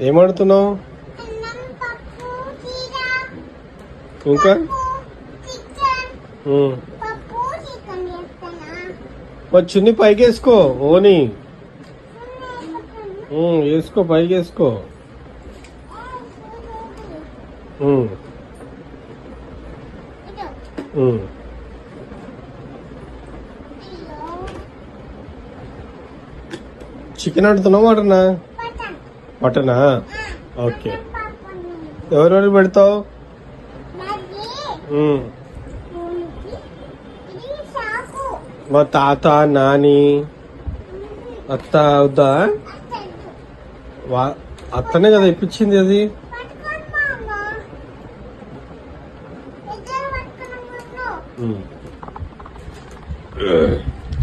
ఏమడుతున్నావు? ఇంకా? మరి చున్ని పైకి వేసుకో ఓని వేసుకో పైకి వేసుకో చికెన్ అడుతున్నావు వాటనా మటనా? ఓకే. ఎవరెవరు పెడతావు? మా తాత నాని అత్త అవుద్దా వా అత్తనే కదా ఇప్పించింది అది. Ugh.